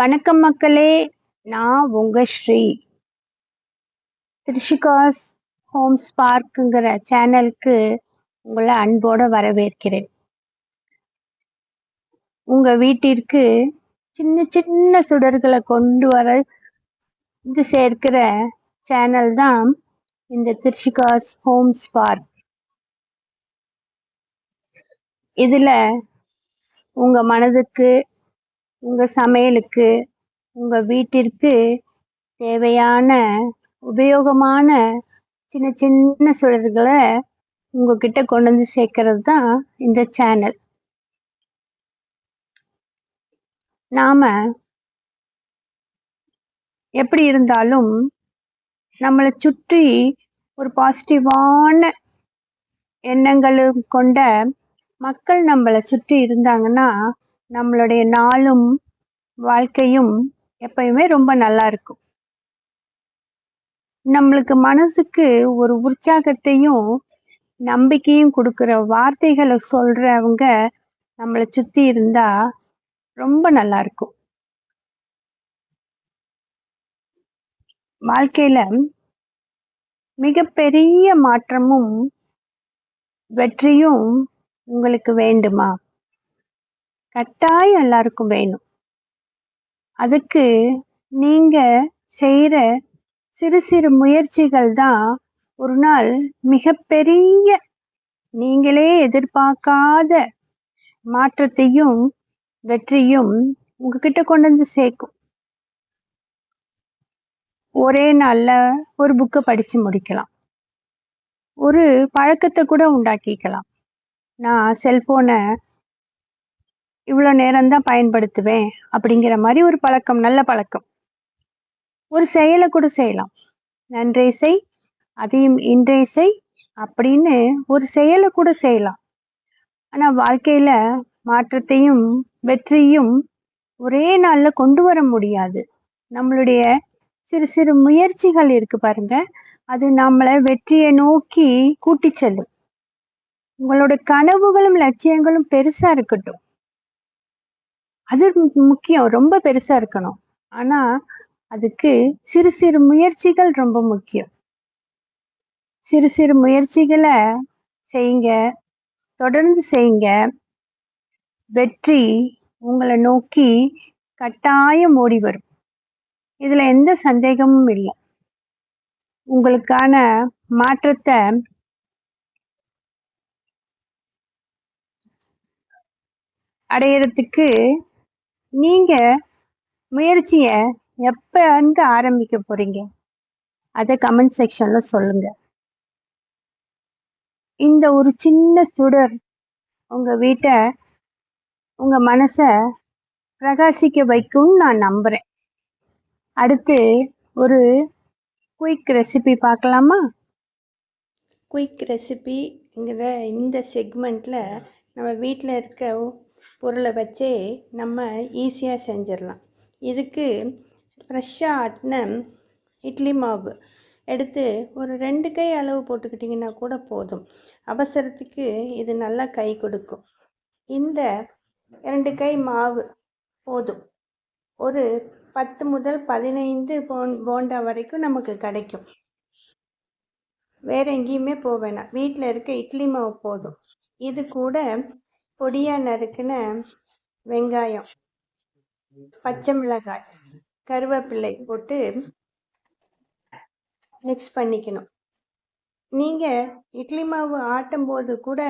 வணக்கம் மக்களே நான் உங்க ஸ்ரீ திருஷிகாஸ் ஹோம் ஸ்பார்க்குங்கிற சேனலுக்கு உங்களை அன்போட வரவேற்கிறேன். உங்க வீட்டிற்கு சின்ன சின்ன சுடர்களை கொண்டு வர இது சேர்க்கிற சேனல் தான் இந்த திருஷிகாஸ் ஹோம் ஸ்பார்க் இதுல உங்க மனதுக்கு உங்க சமையலுக்கு உங்க வீட்டிற்கு தேவையான உபயோகமான சின்ன சின்ன சுழல்களை உங்ககிட்ட கொண்டு வந்து சேர்க்கறது தான் இந்த சேனல். நாம எப்படி இருந்தாலும் நம்மளை சுற்றி ஒரு பாசிட்டிவான எண்ணங்களும் கொண்ட மக்கள் நம்மளை சுற்றி இருந்தாங்கன்னா நம்மளுடைய நாளும் வாழ்க்கையும் எப்பயுமே ரொம்ப நல்லா இருக்கும். நம்மளுக்கு மனசுக்கு ஒரு உற்சாகத்தையும் நம்பிக்கையும் கொடுக்குற வார்த்தைகளை சொல்றவங்க நம்மளை சுத்தி இருந்தா ரொம்ப நல்லா இருக்கும். வாழ்க்கையில மிகப்பெரிய மாற்றமும் வெற்றியும் உங்களுக்கு வேண்டுமா? கட்டாயம் எல்லாருக்கும் வேணும். அதுக்கு நீங்க செய்யற சிறு சிறு முயற்சிகள் தான் ஒரு நாள் மிகப்பெரிய நீங்களே எதிர்பார்க்காத மாற்றத்தையும் வெற்றியும் உங்ககிட்ட கொண்டு வந்து சேர்க்கும். ஒரே நாள்ல ஒரு புக்கை படிச்சு முடிக்கலாம். ஒரு பழக்கத்தை கூட உண்டாக்கிக்கலாம். நான் செல்போனை இவ்வளோ நேரம்தான் பயன்படுத்துவேன் அப்படிங்கிற மாதிரி ஒரு பழக்கம் நல்ல பழக்கம். ஒரு செயலை கூட செய்யலாம். நன்றே செய் அதையும் இன்றே செய் அப்படின்னு ஒரு செயலை கூட செய்யலாம். ஆனால் வாழ்க்கையில மாற்றத்தையும் வெற்றியும் ஒரே நாளில் கொண்டு வர முடியாது. நம்மளுடைய சிறு சிறு முயற்சிகள் இருக்கு பாருங்க. அது நம்மளை வெற்றியை நோக்கி கூட்டி செல்லும். உங்களோட கனவுகளும் லட்சியங்களும் பெருசா இருக்கட்டும். அது முக்கியம். ரொம்ப பெருசா இருக்கணும். ஆனா அதுக்கு சிறு சிறு முயற்சிகள் ரொம்ப முக்கியம். சிறு சிறு முயற்சிகளை செய்யுங்க தொடர்ந்து செய்யுங்க வெற்றி உங்களை நோக்கி கட்டாயம் ஓடி வரும். இதுல எந்த சந்தேகமும் இல்லை. உங்களுக்கான மாற்றத்தை அடையறதுக்கு நீங்க முயற்சிய எப்ப வந்து ஆரம்பிக்க போறீங்க? அதை கமெண்ட் செக்ஷன்ல சொல்லுங்க. இந்த ஒரு சின்ன சுடர் உங்க வீட்டை உங்க மனச பிரகாசிக்க வைக்கும்னு நான் நம்புறேன். அடுத்து ஒரு குயிக் ரெசிபி பார்க்கலாமா? குயிக் ரெசிபிங்கிற இந்த செக்மெண்ட்டில் நம்ம வீட்டில் இருக்க பொருளை வச்சே நம்ம ஈஸியாக செஞ்சிடலாம். இதுக்கு ஃப்ரெஷ்ஷாக ஆட்டின இட்லி மாவு எடுத்து ஒரு ரெண்டு கை அளவு போட்டுக்கிட்டிங்கன்னா கூட போதும். அவசரத்துக்கு இது நல்லா கை கொடுக்கும். இந்த ரெண்டு கை மாவு போதும். ஒரு பத்து முதல் பதினைந்து போன் போண்டா வரைக்கும் நமக்கு கிடைக்கும். வேற எங்கேயுமே போக வேணாம். வீட்டில் இருக்க இட்லி மாவு போதும். இது கூட பொடியாக நறுக்கின வெங்காயம் பச்சை மிளகாய் கருவேப்பிள்ளை போட்டு மிக்ஸ் பண்ணிக்கணும். நீங்கள் இட்லி மாவு ஆட்டும் போது கூட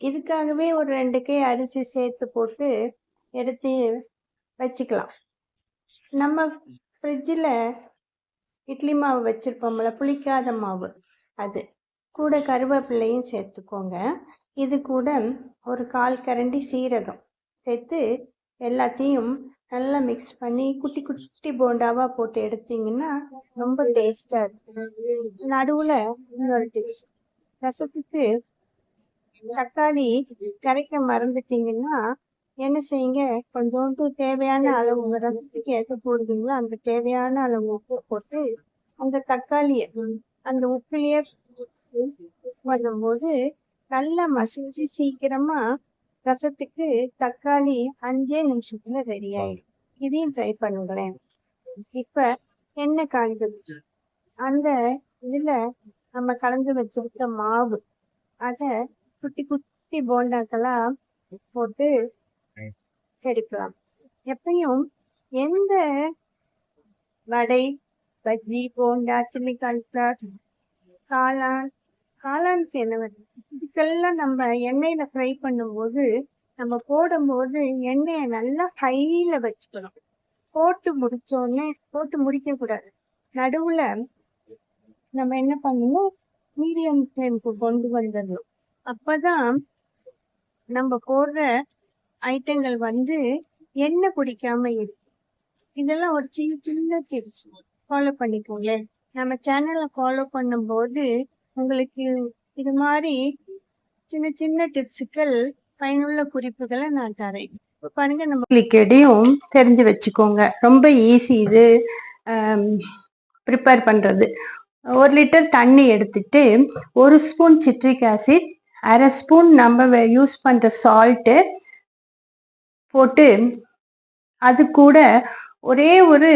இதுக்காகவே ஒரு ரெண்டு கை அரிசி சேர்த்து போட்டு எடுத்து வச்சுக்கலாம். நம்ம ஃப்ரிட்ஜில் இட்லி மாவு வச்சுருப்போம்ல புளிக்காத மாவு அது. கூட கருவேப்பிள்ளையும் சேர்த்துக்கோங்க. இது கூட ஒரு கால் கரண்டி சீரகம். சேர்த்து எல்லாத்தையும் நல்லா மிக்ஸ் பண்ணி குட்டி குட்டி போண்டாவாக போட்டு எடுத்தீங்கன்னா ரொம்ப டேஸ்டாக இருக்கும். நடுவில் இன்னொரு டிப்ஸ் ரசத்துக்கு தக்காளி கரைக்க மறந்துட்டீங்கன்னா என்ன செய்யுங்க? கொஞ்சோண்டு தேவையான அளவு உங்கள் ரசத்துக்கு ஏற்ற போடுறீங்களோ அந்த தேவையான அளவு உப்பு போட்டு அந்த தக்காளியை அந்த உப்புலயே பண்ணும்போது நல்லா மசிஞ்சு சீக்கிரமா ரசத்துக்கு தக்காளி அஞ்சே நிமிஷத்துல ரெடி ஆயிடும். இதையும் ட்ரை பண்ணுங்களேன். இப்ப எண்ணெய் காஞ்சிருச்சு அந்த இதுல நம்ம கலந்து வச்சிருக்க மாவு அத குட்டி குட்டி போண்டாக்களா போட்டு எடுக்கலாம். எப்பயும் எந்த வடை பஜ்ஜி போண்டா சில்லி காளான் காளான் என்ன வருது இதுக்கெல்லாம் நம்ம எண்ணெயில ஃப்ரை பண்ணும்போது நம்ம போடும்போது எண்ணெயை நல்லா ஹைல வச்சுக்கணும். போட்டு முடிச்சோடனே போட்டு முடிக்க கூடாது நடுவுல நம்ம என்ன பண்ணணும்? மீடியம் ஃப்ளேமுக்கு கொண்டு வந்துடணும். அப்பதான் நம்ம போடுற ஐட்டங்கள் வந்து எண்ணெய் குடிக்காம இருக்கும் இதெல்லாம் ஒரு சின்ன சின்ன டிப்ஸ் ஃபாலோ பண்ணிக்கோங்களேன். நம்ம சேனலை ஃபாலோ பண்ணும்போது உங்களுக்கு இது மாதிரி சின்ன சின்ன டிப்ஸுக்கள் பயனுள்ள குறிப்புகளை நான் தரேன். பாருங்க நம்ம எடையும் தெரிஞ்சு வச்சுக்கோங்க. ரொம்ப ஈஸி இது ப்ரிப்பேர் பண்ணுறது ஒரு லிட்டர் தண்ணி எடுத்துட்டு ஒரு ஸ்பூன் சிட்ரிக் ஆசிட் அரை ஸ்பூன் நம்ம யூஸ் பண்ணுற சால்ட்டு போட்டு அது கூட ஒரே ஒரு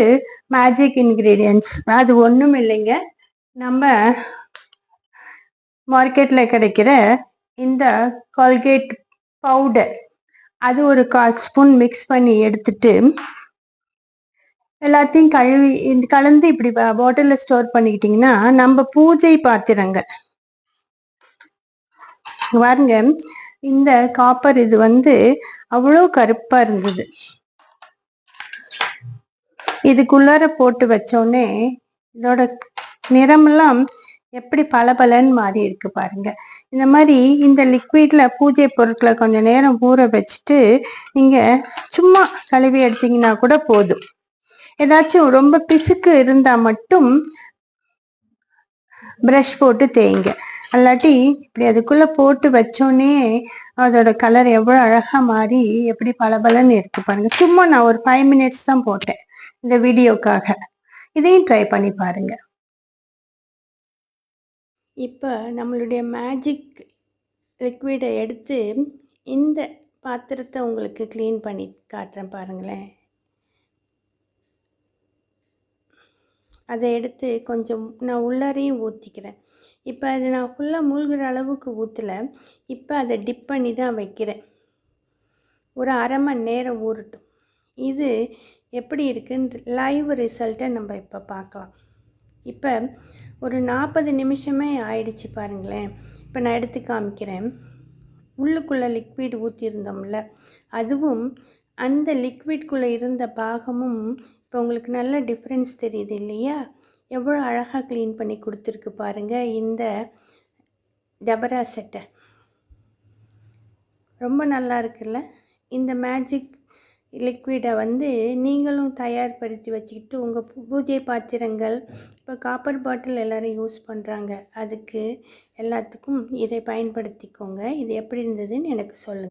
மேஜிக் இன்க்ரீடியன்ஸ் அது ஒன்றும் இல்லைங்க. நம்ம மார்க்கெட்டில் கிடைக்கிற இந்த கால்கேட் பவுடர் அது ஒரு கால் ஸ்பூன் மிக்ஸ் பண்ணி எடுத்துட்டு எல்லாத்தையும் கழுவி கலந்து இப்படி பாட்டிலில் ஸ்டோர் பண்ணிக்கிட்டிங்கன்னா நம்ம பூஜை பாத்திரங்கள். பாருங்க இந்த காப்பர் இது வந்து அவ்வளோ கருப்பா இருந்தது. இதுக்குள்ளார போட்டு வச்சோடனே இதோட நிறமெல்லாம் எப்படி பளபளன்னு மாறி இருக்கு பாருங்க. இந்த மாதிரி இந்த லிக்விட்ல பூஜை பொருட்களை கொஞ்சம் நேரம் ஊற வச்சுட்டு நீங்க சும்மா கழுவி எடுத்தீங்கன்னா கூட போதும். ஏதாச்சும் ரொம்ப பிசுக்கு இருந்தா மட்டும் ப்ரஷ் போட்டு தேய்ங்க. அல்லாட்டி இப்படி அதுக்குள்ள போட்டு வச்சோன்னே அதோட கலர் எவ்வளோ அழகா மாறி எப்படி பளபளன்னு இருக்கு பாருங்க. சும்மா நான் ஒரு ஃபைவ் மினிட்ஸ் தான் போட்டேன் இந்த வீடியோக்காக இதையும் ட்ரை பண்ணி பாருங்க. இப்போ நம்மளுடைய மேஜிக் லிக்விடை எடுத்து இந்த பாத்திரத்தை உங்களுக்கு க்ளீன் பண்ணி காட்டுறேன் பாருங்களேன். அதை எடுத்து கொஞ்சம் நான் உள்ளாரையும் ஊற்றிக்கிறேன் இப்போ அது நான் ஃபுல்லாக மூழ்கிற அளவுக்கு ஊற்றலை இப்போ அதை டிப் பண்ணி தான் வைக்கிறேன். ஒரு அரை மணி நேரம் ஊறட்டும். இது எப்படி இருக்குன்னு லைவ் ரிசல்ட்டை நம்ம இப்போ பார்க்கலாம். இப்போ ஒரு நாற்பது நிமிஷமே ஆயிடுச்சு பாருங்களேன். இப்போ நான் எடுத்து காமிக்கிறேன். உள்ளுக்குள்ளே லிக்விட் ஊற்றியிருந்தோம்ல அதுவும் அந்த லிக்விட்குள்ளே இருந்த பாகமும் இப்போ உங்களுக்கு நல்ல டிஃப்ரென்ஸ் தெரியுது இல்லையா? எவ்வளோ அழகாக க்ளீன் பண்ணி கொடுத்துருக்கு பாருங்கள் இந்த டபரா செட்டை. ரொம்ப நல்லா இருக்குல்ல? இந்த மேஜிக் லிக்விடை வந்து நீங்களும் தயார்படுத்தி வச்சுக்கிட்டு உங்கள் பூஜை பாத்திரங்கள் இப்போ காப்பர் பாட்டில் எல்லோரும் யூஸ் பண்ணுறாங்க அதுக்கு எல்லாத்துக்கும் இதை பயன்படுத்திக்கோங்க. இது எப்படி இருந்ததுன்னு எனக்கு சொல்லுங்கள்